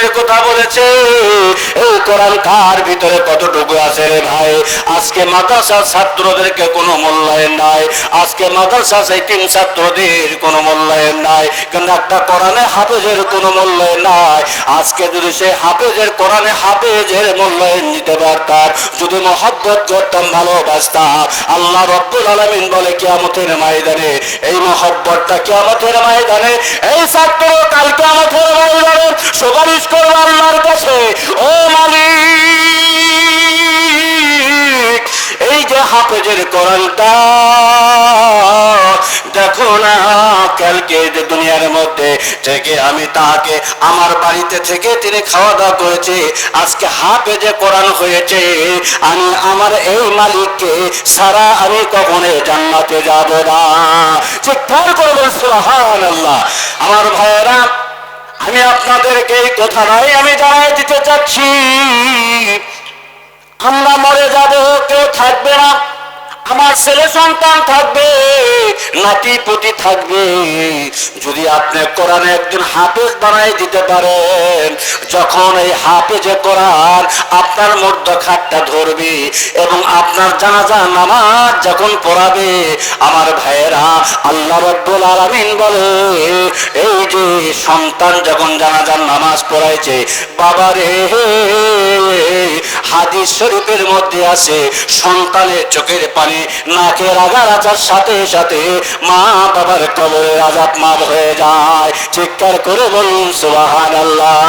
কোরআনের কথা বলেছে। এই কোরআন কার ভিতরে কতটুকু আছে রে ভাই? আজকে মাদ্রাসার ছাত্রদেরকে কোনো মূল্যায়ন নাই। আজকে মাদ্রাসা তিন ছাত্রদের কোনো মূল্যায়ন নাই। কিন্তু একটা কোরআনে হাফেজের কোনো মূল্যায়ন নাই? আজকে যদি সে হাফেজের কোরআনে হাফেজের মূল্যায়ন নিতে পারতাম, যদি মহব্বত করতাম, ভালোবাসতাম, আল্লাহ রব্বুল আলমিন বলে কিয়ামতের ময়দানে, এই মহব্বতটা কিয়ামতের ময়দানে, এই ছাত্র কালকে আমাদের সুপারিশ করব আল্লাহর কাছে। ও মালিক, এই যে হাফেজের কোরআনটা, দেখো না, কালকে যে দুনিয়ার মধ্যে থেকে আমি তাকে আমার বাড়িতে থেকে তিনি খাওয়া দাওয়া করেছে, আজকে হাফেজে কোরআন হয়েছে, আমি আমার এই মালিককে সারা আমি কখনো জান্নাতে যাব না। চিৎকার করবেন সুবহান আল্লাহ আমার ভাইয়েরা আমি আপনাদেরকে এই কথাটাই আমি জানাই দিতে চাচ্ছি। আমরা মরে যাব, কেউ থাকবে না। আমার ছেলে সন্তান থাকবে, নাতি পুতি থাকবে। যদি আপনি কোরআনে একজন হাফেজ বানাই দিতে পারেন, যখন এই হাফেজে কোরআন আপনার মধ্য খাটটা ধরবে এবং আপনার জানাজা, নামাজ যখন পড়াবে, আমার ভাইয়েরা আল্লাহ রব্বুল আলামিন বলে এই যে সন্তান যখন জানাজার নামাজ পড়াইছে বাবারে হাদিস শরীফের মধ্যে আছে, সন্তানের চোখের পানি নাকের রাজা রাজার সাথে সাথে মা বাবার কবরের আজাদ মাপ হয়ে যায়। চিৎকার করে বলুন, সুবহানাল্লাহ।